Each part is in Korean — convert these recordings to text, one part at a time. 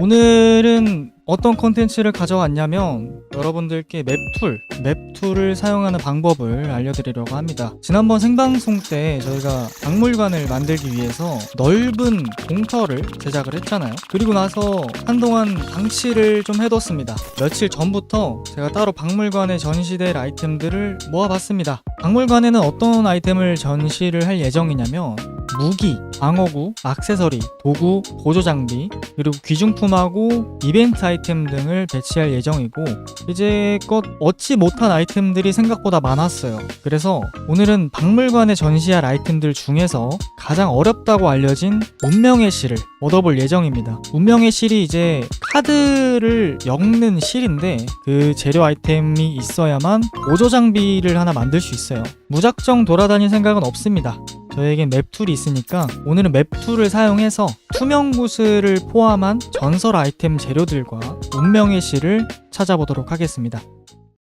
오늘은 어떤 컨텐츠를 가져왔냐면 여러분들께 맵툴, 맵툴을 사용하는 방법을 알려드리려고 합니다. 지난번 생방송 때 저희가 박물관을 만들기 위해서 넓은 공터를 제작을 했잖아요. 그리고 나서 한동안 방치를 좀 해뒀습니다. 며칠 전부터 제가 따로 박물관에 전시될 아이템들을 모아봤습니다. 박물관에는 어떤 아이템을 전시를 할 예정이냐면 무기, 방어구, 액세서리, 도구, 보조 장비, 그리고 귀중품하고 이벤트 아이템 등을 배치할 예정이고 이제껏 얻지 못한 아이템들이 생각보다 많았어요. 그래서 오늘은 박물관에 전시할 아이템들 중에서 가장 어렵다고 알려진 운명의 실을 얻어볼 예정입니다. 운명의 실이 이제 카드를 엮는 실인데 그 재료 아이템이 있어야만 보조 장비를 하나 만들 수 있어요. 무작정 돌아다닐 생각은 없습니다. 저에겐 맵툴이 있으니까 오늘은 맵툴을 사용해서 투명 구슬을 포함한 전설 아이템 재료들과 운명의 실을 찾아보도록 하겠습니다.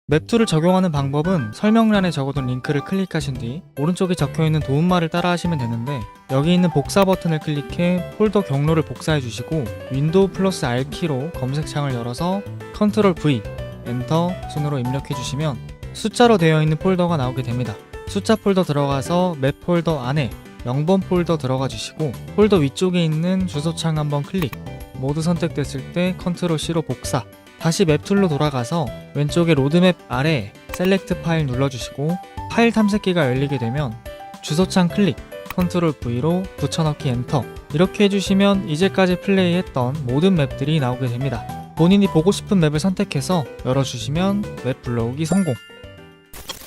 맵툴을 적용하는 방법은 설명란에 적어둔 링크를 클릭하신 뒤 오른쪽에 적혀있는 도움말을 따라 하시면 되는데 여기 있는 복사 버튼을 클릭해 폴더 경로를 복사해 주시고 윈도우 플러스 R키로 검색창을 열어서 컨트롤 V, 엔터 순으로 입력해 주시면 숫자로 되어 있는 폴더가 나오게 됩니다. 숫자 폴더 들어가서 맵 폴더 안에 0번 폴더 들어가 주시고 폴더 위쪽에 있는 주소창 한번 클릭. 모두 선택됐을 때 컨트롤 C로 복사. 다시 맵 툴로 돌아가서 왼쪽에 로드맵 아래 셀렉트 파일 눌러주시고 파일 탐색기가 열리게 되면 주소창 클릭 컨트롤 V로 붙여넣기 엔터. 이렇게 해주시면 이제까지 플레이했던 모든 맵들이 나오게 됩니다. 본인이 보고 싶은 맵을 선택해서 열어주시면 맵 불러오기 성공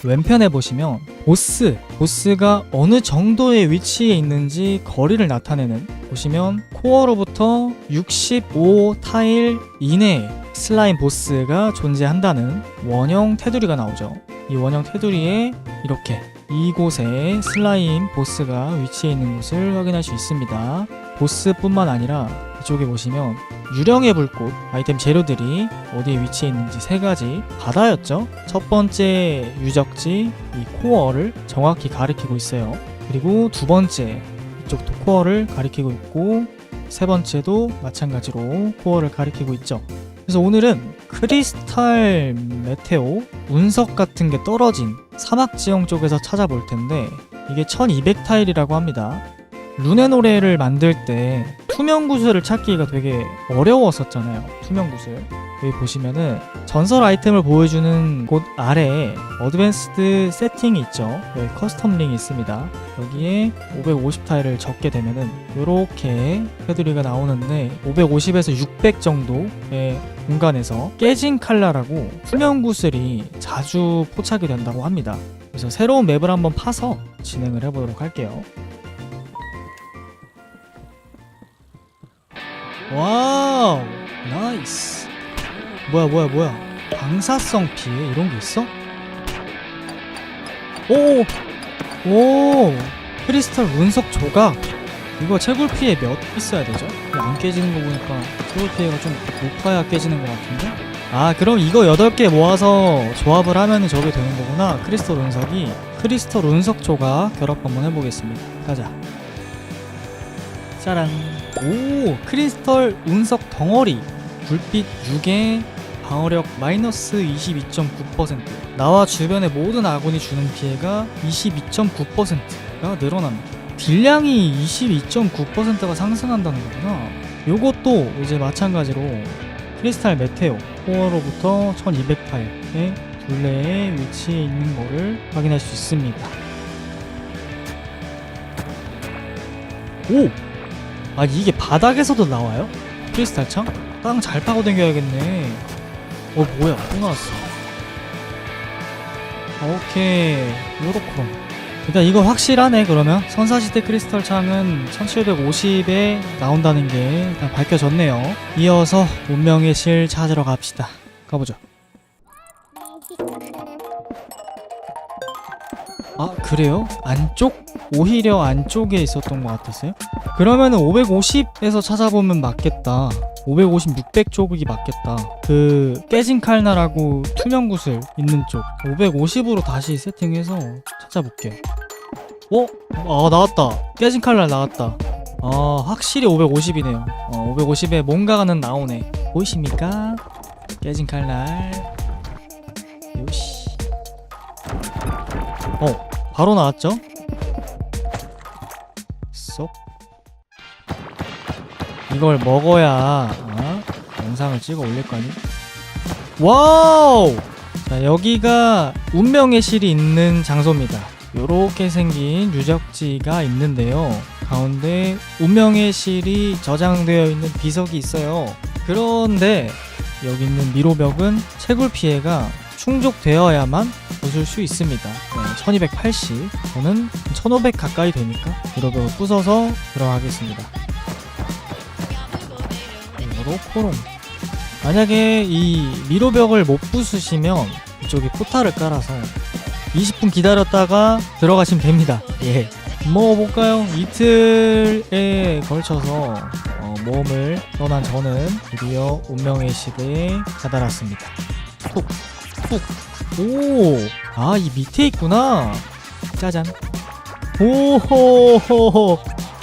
왼편에 보시면 보스, 보스가 어느 정도의 위치에 있는지 거리를 나타내는 보시면 코어로부터 65 타일 이내에 슬라임 보스가 존재한다는 원형 테두리가 나오죠. 이 원형 테두리에 이렇게 이곳에 슬라임 보스가 위치해 있는 것을 확인할 수 있습니다. 보스뿐만 아니라 이쪽에 보시면 유령의 불꽃 아이템 재료들이 어디에 위치해 있는지 세 가지 바다였죠. 첫 번째 유적지 이 코어를 정확히 가리키고 있어요. 그리고 두 번째 이쪽도 코어를 가리키고 있고 세 번째도 마찬가지로 코어를 가리키고 있죠. 그래서 오늘은 크리스탈 메테오 운석 같은 게 떨어진 사막 지형 쪽에서 찾아볼 텐데 이게 1200 타일이라고 합니다. 룬의 노래를 만들 때 투명 구슬을 찾기가 되게 어려웠었잖아요. 투명 구슬. 여기 보시면은 전설 아이템을 보여주는 곳 아래에 어드밴스드 세팅이 있죠. 여기 커스텀 링이 있습니다. 여기에 550 타일을 적게 되면은 이렇게 테두리가 나오는데 550에서 600 정도의 공간에서 깨진 칼라라고 투명 구슬이 자주 포착이 된다고 합니다. 그래서 새로운 맵을 한번 파서 진행을 해보도록 할게요. 와우 나이스 뭐야 뭐야 뭐야 방사성 피해 이런 게 있어? 오! 오! 크리스탈 운석 조각 이거 채굴 피해 몇 있어야 되죠? 안 깨지는 거 보니까 채굴 피해가 좀 높아야 깨지는 것 같은데? 아 그럼 이거 8개 모아서 조합을 하면 저게 되는 거구나 크리스탈 운석이 크리스탈 운석 조각 결합 한번 해보겠습니다 가자 짜란 오 크리스털 운석 덩어리. 불빛 6에 방어력 마이너스 22.9% 나와 주변의 모든 아군이 주는 피해가 22.9%가 늘어납니다. 딜량이 22.9%가 상승한다는 거구나. 요것도 이제 마찬가지로 크리스탈 메테오 코어로부터 1208의 둘레에 위치해 있는 거를 확인할 수 있습니다. 오! 아 이게 바닥에서도 나와요? 크리스탈 창? 땅 잘 파고 다녀야겠네. 어 뭐야? 또 나왔어. 오케이. 요렇구럼 일단 이거 확실하네 그러면. 선사시대 크리스탈 창은 1750에 나온다는 게 일단 밝혀졌네요. 이어서 운명의 실 찾으러 갑시다. 가보죠 아 그래요? 안쪽? 오히려 안쪽에 있었던 것 같았어요? 그러면 은 550에서 찾아보면 맞겠다 550, 600 쪽이 맞겠다 그 깨진 칼날하고 투명 구슬 있는 쪽 550으로 다시 세팅해서 찾아볼게 어? 아 나왔다 깨진 칼날 나왔다 어 확실히 550이네요 어 550에 뭔가가 는 나오네 보이십니까? 깨진 칼날 어 바로 나왔죠? 쏙 이걸 먹어야 어? 영상을 찍어 올릴 거 아니? 와우! 자 여기가 운명의 실이 있는 장소입니다. 요렇게 생긴 유적지가 있는데요. 가운데 운명의 실이 저장되어 있는 비석이 있어요. 그런데 여기 있는 미로벽은 채굴 피해가 충족되어야만 부술 수 있습니다. 네, 1280. 저는 1500 가까이 되니까 미로벽을 부숴서 들어가겠습니다. 요렇게롱. 만약에 이 미로벽을 못 부수시면 이쪽에 포탈을 깔아서 20분 기다렸다가 들어가시면 됩니다. 예. 먹어볼까요? 이틀에 걸쳐서 어, 모험을 떠난 저는 드디어 운명의 시대에 다다랐습니다. 푹, 푹. 오, 아, 이 밑에 있구나. 짜잔. 오호호호.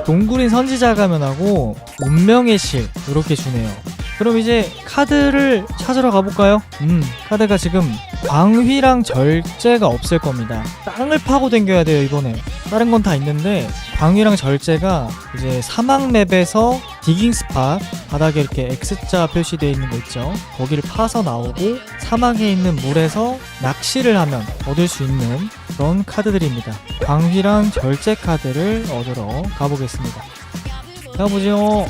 동굴인 선지자 가면하고 운명의 실 이렇게 주네요. 그럼 이제 카드를 찾으러 가볼까요? 음, 카드가 지금 광휘랑 절제가 없을 겁니다. 땅을 파고 댕겨야 돼요, 이번에. 다른 건 다 있는데, 광휘랑 절제가 이제 사막 맵에서 디깅 스팟, 바닥에 이렇게 X자 표시되어 있는 거 있죠? 거기를 파서 나오고, 사막에 있는 물에서 낚시를 하면 얻을 수 있는 그런 카드들입니다. 광휘랑 절제 카드를 얻으러 가보겠습니다. 가보죠.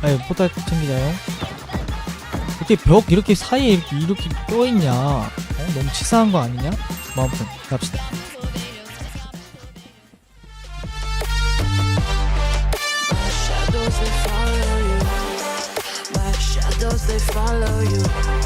아니, 포탈 챙기자요. 이렇게 벽 이렇게 사이에 이렇게, 이렇게 껴있냐 어? 너무 치사한 거 아니냐? 뭐 아무튼 갑시다 follow you.